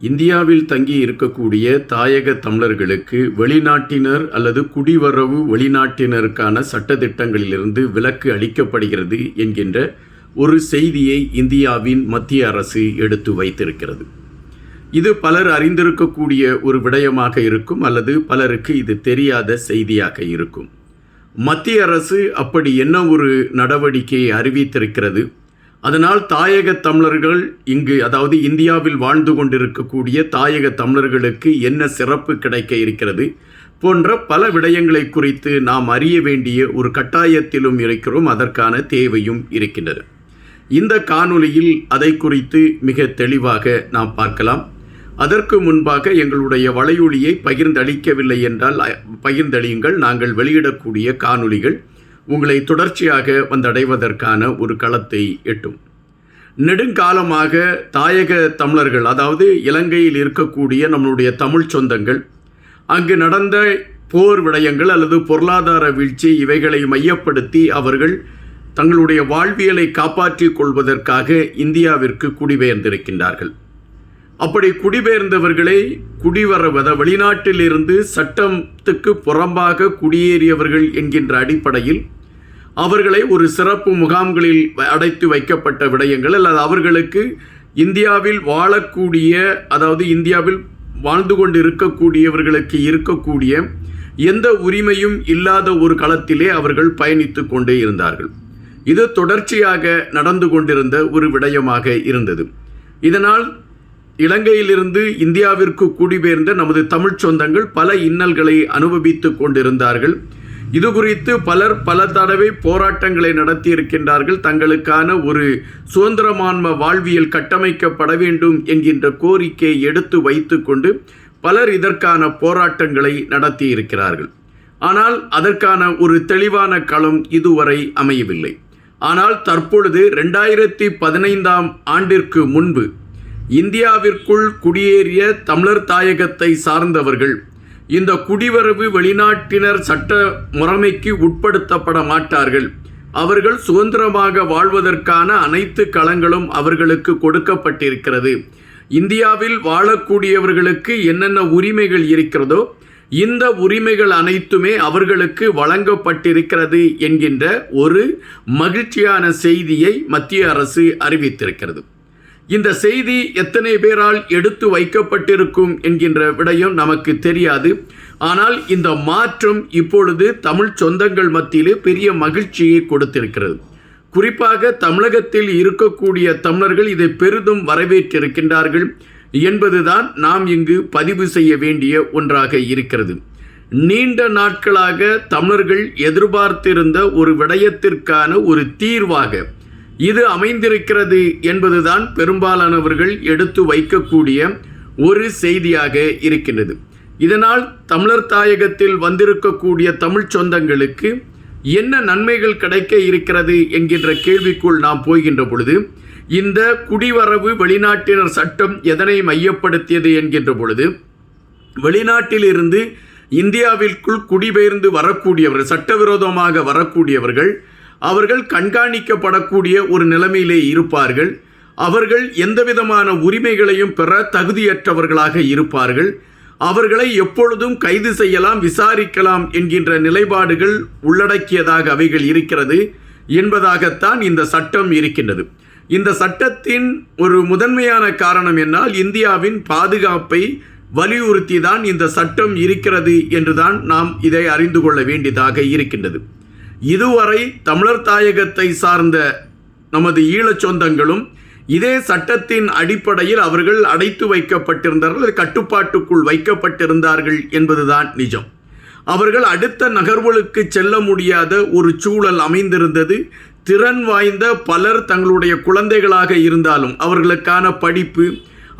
இந்தியாவில் தங்கி இருக்கக்கூடிய தாயக தமிழர்களுக்கு வெளிநாட்டினர் அல்லது குடிவரவு வெளிநாட்டினருக்கான சட்டத்திட்டங்களிலிருந்து விலக்கு அளிக்கப்படுகிறது என்கின்ற ஒரு செய்தியை இந்தியாவின் மத்திய அரசு எடுத்து வைத்திருக்கிறது. இது பலர் அறிந்திருக்கக்கூடிய ஒரு விடயமாக இருக்கும் அல்லது பலருக்கு இது தெரியாத செய்தியாக இருக்கும். மத்திய அரசு அப்படி என்ன ஒரு நடவடிக்கையை அறிவித்திருக்கிறது? அதனால் தாயக தமிழர்கள் இங்கு அதாவது இந்தியாவில் வாழ்ந்து கொண்டிருக்கக்கூடிய தாயக தமிழர்களுக்கு என்ன சிறப்பு கிடைக்க இருக்கிறது போன்ற பல விடயங்களை குறித்து நாம் அறிய வேண்டிய ஒரு கட்டாயத்திலும் இருக்கிறோம் அதற்கான தேவையும் இருக்கின்றது. இந்த காணொளியில் அதை குறித்து மிக தெளிவாக நாம் பார்க்கலாம். அதற்கு முன்பாக எங்களுடைய வலையொலியை பகிர்ந்தளிக்கவில்லை என்றால் அ- பகிர்ந்தளியுங்கள். நாங்கள் வெளியிடக்கூடிய காணொலிகள் உங்களை தொடர்ச்சியாக வந்தடைவதற்கான ஒரு களத்தை எட்டும். நெடுங்காலமாக தாயக தமிழர்கள் அதாவது இலங்கையில் இருக்கக்கூடிய நம்மளுடைய தமிழ் சொந்தங்கள் அங்கு நடந்த போர் விடயங்கள் அல்லது பொருளாதார வீழ்ச்சி இவைகளை மையப்படுத்தி அவர்கள் தங்களுடைய வாழ்வியலை காப்பாற்றிக் கொள்வதற்காக இந்தியாவிற்கு குடிபெயர்ந்திருக்கின்றார்கள். அப்படி குடிபெயர்ந்தவர்களை குடிவரவத வெளிநாட்டிலிருந்து சட்டத்துக்கு புறம்பாக குடியேறியவர்கள் என்கின்ற அடிப்படையில் அவர்களை ஒரு சிறப்பு முகாம்களில் அடைத்து வைக்கப்பட்ட விடயங்கள் அல்லது அவர்களுக்கு இந்தியாவில் வாழக்கூடிய அதாவது இந்தியாவில் வாழ்ந்து கொண்டு இருக்கக்கூடியவர்களுக்கு இருக்கக்கூடிய எந்த உரிமையும் இல்லாத ஒரு களத்திலே அவர்கள் பயணித்து கொண்டே இருந்தார்கள். இது தொடர்ச்சியாக நடந்து கொண்டிருந்த ஒரு விடயமாக இருந்தது. இதனால் இலங்கையிலிருந்து இந்தியாவிற்கு குடிபெயர்ந்த நமது தமிழ்ச் சொந்தங்கள் பல இன்னல்களை அனுபவித்து கொண்டிருந்தார்கள். இது குறித்து பலர் பல தடவை போராட்டங்களை நடத்தியிருக்கின்றார்கள். தங்களுக்கான ஒரு சுதந்திரமான்ம வாழ்வியல் கட்டமைக்கப்பட வேண்டும் என்கின்ற கோரிக்கையை எடுத்து வைத்துக்கொண்டு பலர் இதற்கான போராட்டங்களை நடத்தியிருக்கிறார்கள். ஆனால் அதற்கான ஒரு தெளிவான களம் இதுவரை அமையவில்லை. ஆனால் தற்பொழுது ரெண்டாயிரத்தி பதினைந்தாம் ஆண்டிற்கு முன்பு இந்தியாவிற்குள் குடியேறிய தமிழர் தாயகத்தை சார்ந்தவர்கள் இந்த குடிவரவு வெளிநாட்டினர் சட்ட முறைமைக்கு உட்படுத்தப்பட மாட்டார்கள். அவர்கள் சுதந்திரமாக வாழ்வதற்கான அனைத்து களங்களும் அவர்களுக்கு கொடுக்கப்பட்டிருக்கிறது. இந்தியாவில் வாழக்கூடியவர்களுக்கு என்னென்ன உரிமைகள் இருக்கிறதோ இந்த உரிமைகள் அனைத்துமே அவர்களுக்கு வழங்கப்பட்டிருக்கிறது என்கின்ற ஒரு மகிழ்ச்சியான செய்தியை மத்திய அரசு அறிவித்திருக்கிறது. இந்த செய்தி எத்தனை பேரால் எடுத்து வைக்கப்பட்டிருக்கும் என்கின்ற விடயம் நமக்கு தெரியாது. ஆனால் இந்த மாற்றம் இப்பொழுது தமிழ் சொந்தங்கள் மத்தியிலே பெரிய மகிழ்ச்சியை கொடுத்திருக்கிறது. குறிப்பாக தமிழகத்தில் இருக்கக்கூடிய தமிழர்கள் இதை பெரிதும் வரவேற்றிருக்கின்றார்கள் என்பதுதான் நாம் இங்கு பதிவு செய்ய வேண்டிய ஒன்றாக இருக்கிறது. நீண்ட நாட்களாக தமிழர்கள் எதிர்பார்த்திருந்த ஒரு விடயத்திற்கான ஒரு தீர்வாக இது அமைந்திருக்கிறது என்பதுதான் பெரும்பாலானவர்கள் எடுத்து வைக்கக்கூடிய ஒரு செய்தியாக இருக்கின்றது. இதனால் தமிழர் தாயகத்தில் வந்திருக்கக்கூடிய தமிழ்ச் சொந்தங்களுக்கு என்ன நன்மைகள் கிடைக்க இருக்கிறது என்கின்ற கேள்விக்குள் நாம் போகின்ற பொழுது இந்த குடிவரவு வெளிநாட்டினர் சட்டம் எதனை மையப்படுத்தியது என்கின்ற பொழுது வெளிநாட்டிலிருந்து இந்தியாவிற்குள் குடிபெயர்ந்து வரக்கூடியவர்கள் சட்டவிரோதமாக வரக்கூடியவர்கள் அவர்கள் கண்காணிக்கப்படக்கூடிய ஒரு நிலைமையிலே இருப்பார்கள். அவர்கள் எந்தவிதமான உரிமைகளையும் பெற தகுதியற்றவர்களாக இருப்பார்கள். அவர்களை எப்பொழுதும் கைது செய்யலாம் விசாரிக்கலாம் என்கின்ற நிலைப்பாடுகள் உள்ளடக்கியதாக அவைகள் இருக்கிறது என்பதாகத்தான் இந்த சட்டம் இருக்கின்றது. இந்த சட்டத்தின் ஒரு முதன்மையான காரணம் என்னால் இந்தியாவின் பாதுகாப்பை வலியுறுத்தி தான் இந்த சட்டம் இருக்கிறது என்றுதான் நாம் இதை அறிந்து கொள்ள வேண்டியதாக இருக்கின்றது. இதுவரை தமிழர் தாயகத்தை சார்ந்த நமது ஈழச் சொந்தங்களும் இதே சட்டத்தின் அடிப்படையில் அவர்கள் அடைத்து வைக்கப்பட்டிருந்தார்கள் கட்டுப்பாட்டுக்குள் வைக்கப்பட்டிருந்தார்கள் என்பதுதான் நிஜம். அவர்கள் அடுத்த நகர்வுகளுக்கு செல்ல முடியாத ஒரு சூழல் அமைந்திருந்தது. திறன் வாய்ந்த பலர் தங்களுடைய குழந்தைகளாக இருந்தாலும் அவர்களுக்கான படிப்பு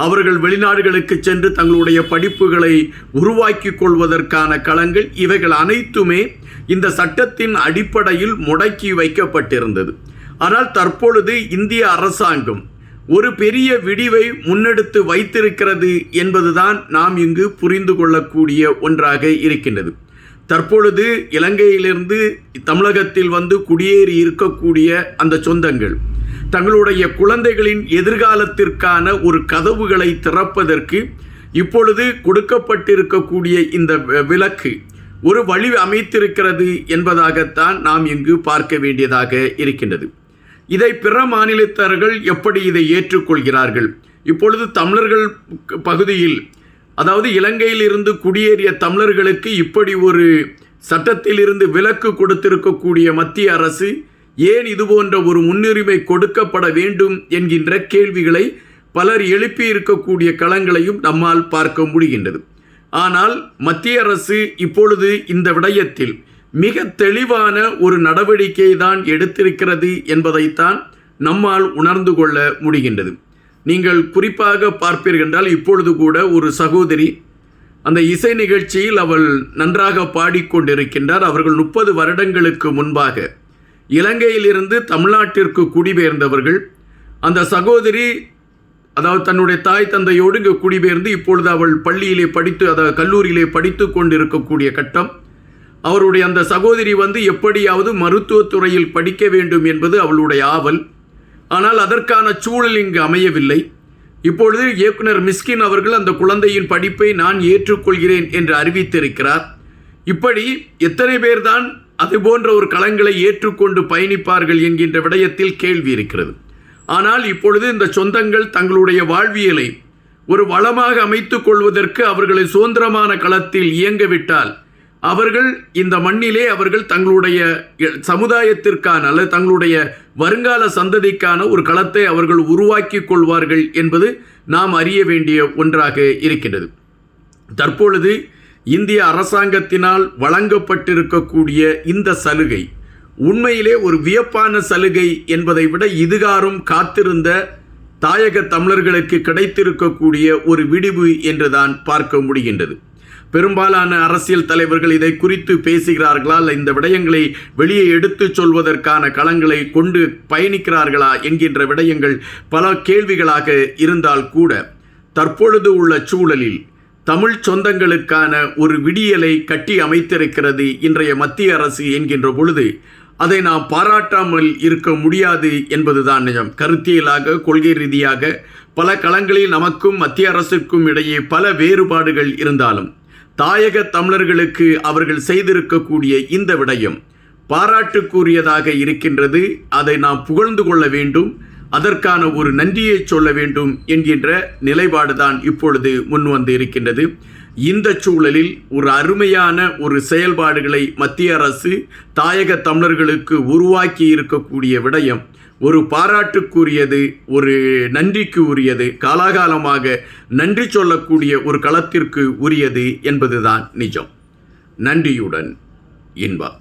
அவர்கள் வெளிநாடுகளுக்கு சென்று தங்களுடைய படிப்புகளை உருவாக்கி கொள்வதற்கான களங்கள் இவைகள் அனைத்துமே இந்த சட்டத்தின் அடிப்படையில் முடக்கி வைக்கப்பட்டிருந்தது. ஆனால் தற்பொழுது இந்திய அரசாங்கம் ஒரு பெரிய விடிவை முன்னெடுத்து வைத்திருக்கிறது என்பதுதான் நாம் இங்கு புரிந்து கொள்ளக்கூடிய ஒன்றாக இருக்கின்றது. தற்பொழுது இலங்கையிலிருந்து தமிழகத்தில் வந்து குடியேறி இருக்கக்கூடிய அந்த சொந்தங்கள் தங்களுடைய குழந்தைகளின் எதிர்காலத்திற்கான ஒரு கதவுகளை திறப்பதற்கு இப்பொழுது கொடுக்கப்பட்டிருக்கக்கூடிய இந்த வி- விலக்கு ஒரு வழி அமைத்திருக்கிறது என்பதாகத்தான் நாம் இங்கு பார்க்க வேண்டியதாக இருக்கின்றது. இதை பிற மாநிலத்தவர்கள் எப்படி இதை ஏற்றுக்கொள்கிறார்கள்? இப்பொழுது தமிழர்கள் பகுதியில் அதாவது இலங்கையிலிருந்து குடியேறிய தமிழர்களுக்கு இப்படி ஒரு சட்டத்திலிருந்து விலக்கு கொடுத்திருக்கக்கூடிய மத்திய அரசு ஏன் இது போன்ற ஒரு முன்னுரிமை கொடுக்கப்பட வேண்டும் என்கின்ற கேள்விகளை பலர் எழுப்பியிருக்கக்கூடிய களங்களையும் நம்மால் பார்க்க முடிகின்றது. ஆனால் மத்திய அரசு இப்பொழுது இந்த விடயத்தில் மிக தெளிவான ஒரு நடவடிக்கை தான் எடுத்திருக்கிறது என்பதைத்தான் நம்மால் உணர்ந்து கொள்ள முடிகின்றது. நீங்கள் குறிப்பாக பார்ப்பீர்கள் என்றால் இப்பொழுது கூட ஒரு சகோதரி அந்த இசை நிகழ்ச்சியில் அவள் நன்றாக பாடிக்கொண்டிருக்கின்றார். அவர்கள் முப்பது வருடங்களுக்கு முன்பாக இலங்கையிலிருந்து தமிழ்நாட்டிற்கு குடிபெயர்ந்தவர்கள். அந்த சகோதரி அதாவது தன்னுடைய தாய் தந்தையோடு இங்கு குடிபெயர்ந்து இப்பொழுது அவள் பள்ளியிலே படித்து அதாவது கல்லூரியிலே படித்து கொண்டிருக்கக்கூடிய கட்டம். அவருடைய அந்த சகோதரி வந்து எப்படியாவது மருத்துவத்துறையில் படிக்க வேண்டும் என்பது அவளுடைய ஆவல். ஆனால் அதற்கான சூழல் இங்கு அமையவில்லை. இப்பொழுது இயக்குனர் மிஸ்கின் அவர்கள் அந்த குழந்தையின் படிப்பை நான் ஏற்றுக்கொள்கிறேன் என்று அறிவித்திருக்கிறார். இப்படி எத்தனை பேர்தான் அதுபோன்ற ஒரு களங்களை ஏற்றுக்கொண்டு பயணிப்பார்கள் என்கின்ற விடயத்தில் கேள்வி இருக்கிறது. ஆனால் இப்பொழுது இந்த சொந்தங்கள் தங்களுடைய வாழ்வியலை ஒரு வளமாக அமைத்துக் கொள்வதற்கு அவர்களை சுதந்திரமான களத்தில் இயங்கவிட்டால் அவர்கள் இந்த மண்ணிலே அவர்கள் தங்களுடைய சமுதாயத்திற்கான அல்லது தங்களுடைய வருங்கால சந்ததிக்கான ஒரு களத்தை அவர்கள் உருவாக்கி கொள்வார்கள் என்பது நாம் அறிய வேண்டிய ஒன்றாக இருக்கின்றது. தற்பொழுது இந்திய அரசாங்கத்தினால் வழங்கப்பட்டிருக்கக்கூடிய இந்த சலுகை உண்மையிலே ஒரு வியப்பான சலுகை என்பதை விட இதுகாரும் காத்திருந்த தாயக தமிழர்களுக்கு கிடைத்திருக்கக்கூடிய ஒரு விடிவு என்றுதான் பார்க்க முடிகின்றது. பெரும்பாலான அரசியல் தலைவர்கள் இதை குறித்து பேசுகிறார்களா அல்ல இந்த விடயங்களை வெளியே எடுத்துச் சொல்வதற்கான களங்களை கொண்டு பயணிக்கிறார்களா என்கின்ற விடயங்கள் பல கேள்விகளாக இருந்தால் கூட தற்பொழுது உள்ள சூழலில் தமிழ் சொந்தங்களுக்கான ஒரு விடியலை கட்டி அமைத்திருக்கிறது இன்றைய மத்திய அரசு என்கின்ற பொழுது அதை நாம் பாராட்டாமல் இருக்க முடியாது என்பதுதான் நிஜம். கருத்தியலாக கொள்கை ரீதியாக பல களங்களில் நமக்கும் மத்திய அரசுக்கும் இடையே பல வேறுபாடுகள் இருந்தாலும் தாயக தமிழர்களுக்கு அவர்கள் செய்திருக்கக்கூடிய இந்த விடயம் பாராட்டுக்குரியதாக இருக்கின்றது. அதை நாம் புகழ்ந்து கொள்ள வேண்டும். அதற்கான ஒரு நன்றியை சொல்ல வேண்டும் என்கின்ற நிலைப்பாடுதான் இப்பொழுது முன்வந்து இருக்கின்றது இந்த சூழலில் ஒரு அருமையான ஒரு செயல்பாடுகளை மத்திய அரசு தாயக தமிழர்களுக்கு உருவாக்கி இருக்கக்கூடிய விடயம் ஒரு பாராட்டுக்குரியது ஒரு நன்றிக்கு உரியது காலாகாலமாக நன்றி சொல்லக்கூடிய ஒரு களத்திற்கு உரியது என்பதுதான் நிஜம். நன்றியுடன் இன்பா